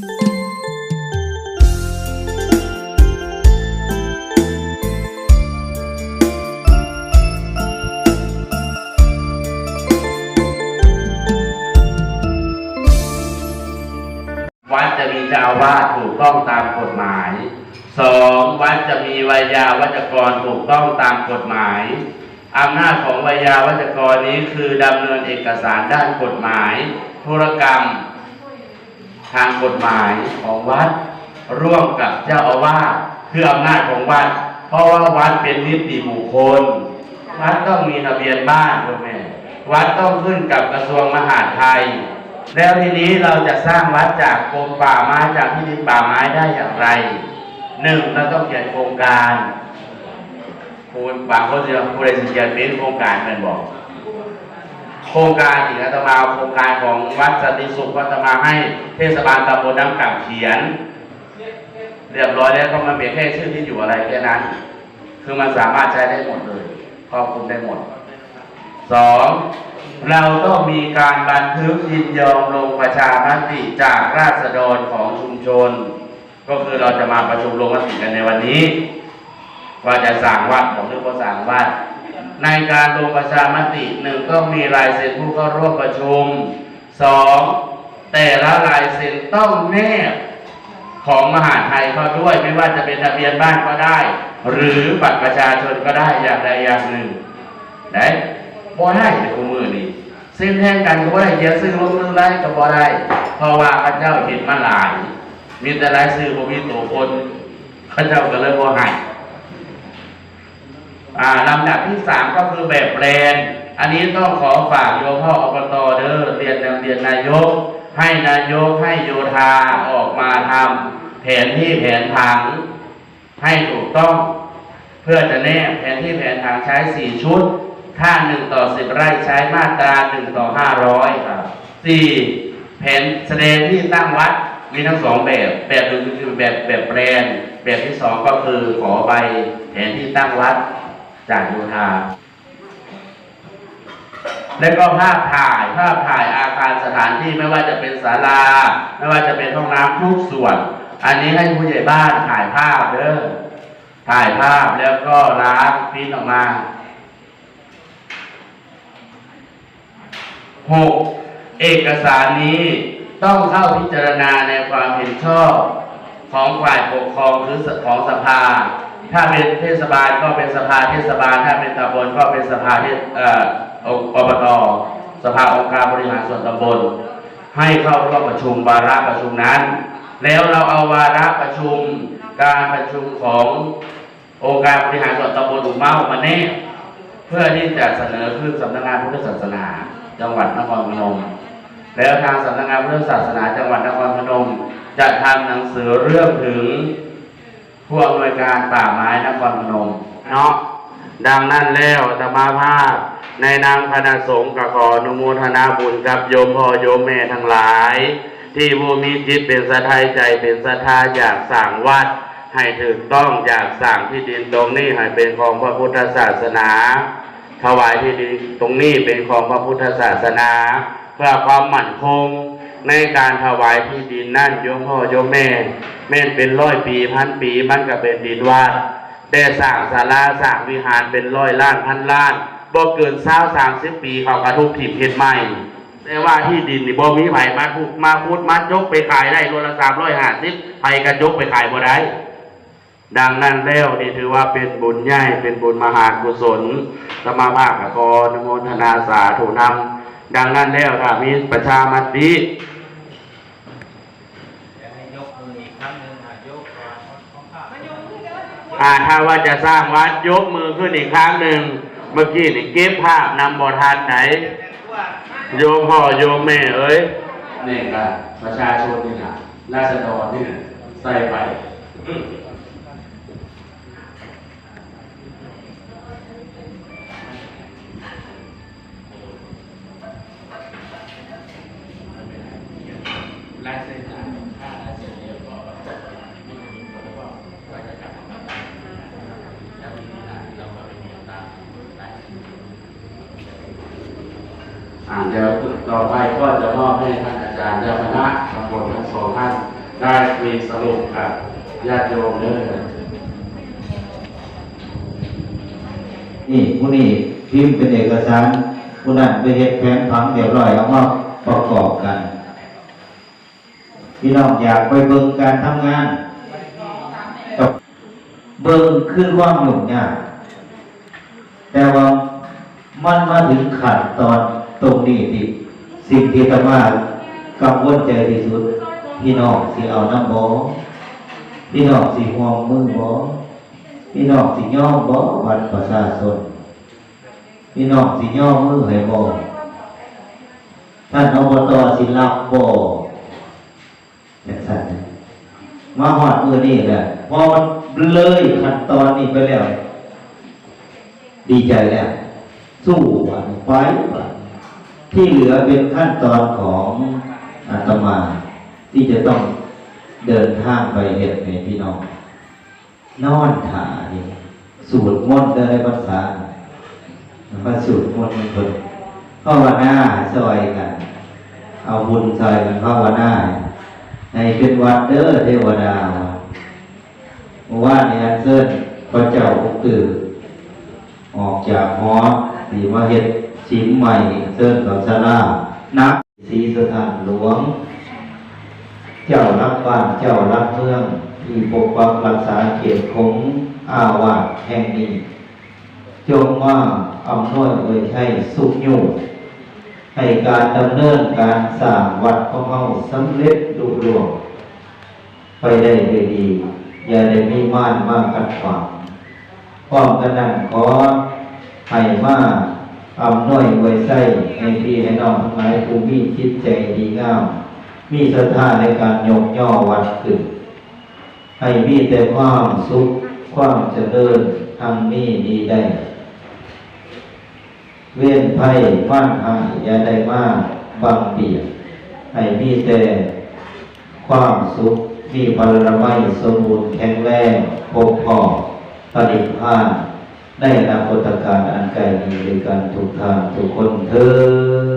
วัดจะมีเจ้าอาวาสถูกต้องตามกฎหมาย สองวัดจะมีวิยาวัจกรถูกต้องตามกฎหมายอำนาจของวิยาวัจกรนี้คือดำเนินเอกสารด้านกฎหมายธุรกรรม ทางกฎหมายของวัด ร่วมกับเจ้าอาวาสคืออำนาจของวัด เพราะว่าวัดเป็นนิติบุคคล วัดต้องมีทะเบียนบ้านถูกไหมวัดต้องขึ้นกับกระทรวงมหาดไทย แล้วทีนี้เราจะสร้างวัดจากกรมป่าไม้จากที่ดินป่าไม้ได้อย่างไรหนึ่งเราต้องเขียนโครงการคุณบางคนจะผู้ใดสิเขียนเป็นโครงการเป็นบอก โครงการที่อาตมาโครงการของวัดสนติสุขอาตมาให้เทศบาลตำบลน้ำกำเขียน เรียบร้อยแล้วก็มันเป็นแค่ชื่อที่อยู่อะไรแค่นั้น คือมันสามารถใช้ได้หมดเลยครอบคลุมได้หมดสองเราต้องมีการบันทึกยินยอมลงประชามติจากราษฎรของชุมชน ก็คือเราจะมาประชุมลงมติกันในวันนี้ ว่าจะสั่งวัดของหรือว่าสั่งวัด ในการลงประชามติหนึ่งต้องมีลายเซ็นผู้เข้าร่วมประชุมสองแต่ละลายเซ็นต้องแนบของมหาไทยเข้าด้วย ไม่ว่าจะเป็นทะเบียนบ้านก็ได้ หรือบัตรประชาชนก็ได้อย่างใดอย่างหนึ่งได้บ่ได้ในคู่มือนี้เส้นแทนกันก็บ่ได้เขียนซื้อลงมือได้ก็บ่ได้ เพราะว่าพระเจ้าเห็นมาหลาย มีแต่ลายซื้อบ่มีตัวคนพระเจ้าก็เลยบ่ให้ อ่าลำดับที่สามก็คือแบบแปลนอันนี้ต้องขอฝากโยมพ่ออบตเด้อเรียนนำเรียนนายก ให้นายกให้โยธาออกมาทำแผนที่แผนผัง ให้ถูกต้อง เพื่อจะแนบแผนที่แผนผังใช้สี่ชุด ถ้าหนึ่งต่อสิบไร่ใช้มาตราหนึ่งต่อห้าร้อยครับสี่แผนแสดงที่ตั้งวัดมีทั้งสองแบบ แบบหนึ่งคือแบบแบบแปลนแบบที่สองก็คือขอใบแผนที่ตั้งวัด จากโยธา และก็ภาพถ่ายภาพถ่ายอาคารสถานที่ไม่ว่าจะเป็นศาลา ไม่ว่าจะเป็นห้องน้ำทุกส่วน อันนี้ให้ผู้ใหญ่บ้านถ่ายภาพเด้อถ่ายภาพแล้วก็ล้างปริ้นออกมาหกเอกสารนี้ต้องเข้าพิจารณาในความเห็นชอบของฝ่ายปกครองหรือของสภา ถ้าเป็นเทศบาลก็เป็นสภาเทศบาล ถ้าเป็นตำบลก็เป็นสภาเทศเอ่ออบตสภาองค์การบริหารส่วนตำบล ให้เข้าร่วมประชุมวาระประชุมนั้น แล้วเราเอาวาระประชุมการประชุมขององค์การบริหารส่วนตำบลอุเมามาแน่เพื่อที่จะเสนอขึ้นสำนักงานพุทธศาสนา จังหวัดนครพนม แล้วทางสำนักงานพุทธศาสนา จังหวัดนครพนม จะทำหนังสือเรื่องถึง ผู้อำนวยการป่าไม้นครพนมเนาะดังนั้นแล้วธรรมาภาพ ในนามคณะสงฆ์กขออนุโมทนาบุญกับโยมพ่อโยมแม่ทั้งหลาย ที่ผู้มีจิตเป็นสะทายใจเป็นศรัทธาอยากสร้างวัด ให้ถูกต้องอยากสร้างที่ดินตรงนี้ให้เป็นของพระพุทธศาสนา ถวายที่ดินตรงนี้เป็นของพระพุทธศาสนา เพื่อความมั่นคง ในการถวายที่ดินนั่นโยมพ่อโยมแม่ แม่นเป็นร้อยปีพันปีมันก็เป็นดินวัดได้สร้างศาลาสร้างวิหารเป็นร้อยล้านพันล้านบ่เกินเศร้าสามสิบปีเขากระทุกถิ่มเห็ดใหม่แต่ว่าที่ดินนี่บ่มีไผมาพูดมาพูดมายกไปขายได้รวละสามร้อยห้าสิบไผกระยกไปขายบ่ได้ดังนั้นแล้วนี่ถือว่าเป็นบุญใหญ่เป็นบุญมหากุศลสมาภาคกรนโมทนาสาธุนำ ดังนั้นแล้วถ้ามีประชามติเดี๋ยวให้ยกมือะยกก่อนของข้าถ้าว่าจะสร้างวัดยกมือขึ้นอีกครั้งหนึ่ง เมื่อกี้นี่เก็บภาพนำบททานไหน โยมพ่อโยมแม่เอ้ยนี่ก็ประชาชนนี่นะราษฎรนี่นะใส่ไป อ่าเดี๋ยวต่อไปก็จะมอบให้ท่านอาจารย์เจ้าคณะตำบลทั้งสองท่านได้มีสรุปกับญาติโยมเด้อนี่ผู้นี้พิมพ์เป็นเอกสารผู้นั้นไปเฮ็ดแผนผังเรียบร้อยเอามาประกอบกัน พี่น้องอยากไปเบิ่งการทำงานกับเบิ่งคือความยุ่งยากแต่ว่ามันมาถึงขั้นตอน ตรงนี้ที่สิ่งที่ธรรมากังวลใจที่สุด พี่น้องสิเอาน้ำบ่พี่น้องสิห่วงมือบ่พี่น้องสิย่อมบ่บัตรประชาชนพี่น้องสิย่อมมือให้บ่ท่านอบตสิรับบ่จังซั่นมาฮอดมือนี่แหละพอมันเลยขั้นตอนนี้ไปแล้ว ดีใจแล้ว สู้วันไป ที่เหลือเป็นขั้นตอนของอาตมา ที่จะต้องเดินทางไปเห็นในพี่น้อง นอนถานี่สูตรมนต์ได้ภาษาพระสูตรมนต์คนภาวนาซอยกัน เอาบุญซอยกันภาวนาในเป็นวัดเด้อเทวดาเมื่อวานนี้อันเซินพระเจ้าอุกตื่นออกจากหอสีมาเฮ็ด ชิมใหม่เซินกับชาลานักสีสถานหลวง เจ้ารักบ้านเจ้ารักเมือง ที่ปกปักรักษาเขตของอาวาสแห่งนี้จงว่าอำนวยอวยชัยสุขอยู่ให้การดำเนินการสร้างวัดของเราสำเร็จลุล่วงไปได้ด้วยดี อย่าได้มีม่านมากขัดขวางพร้อมกันนั้นขอให้มา อำนวยอวยใส่ให้พี่ให้น้องทั้งหลายผู้มีจิตใจดีงาม มีศรัทธาในการยกย่อวัดขึ้น ให้มีแต่ความสุขความเจริญทางนี้ดีได้ เว้นภัยว่านหายอย่าได้มากบางเบียดให้มีแต่ความสุขมีพลไม้สมบูรณ์แข็งแรงพบพอปฏิภาณ ได้อนาคตการอันไกลนี้ด้วยกันทุกทางถูกคนเธอ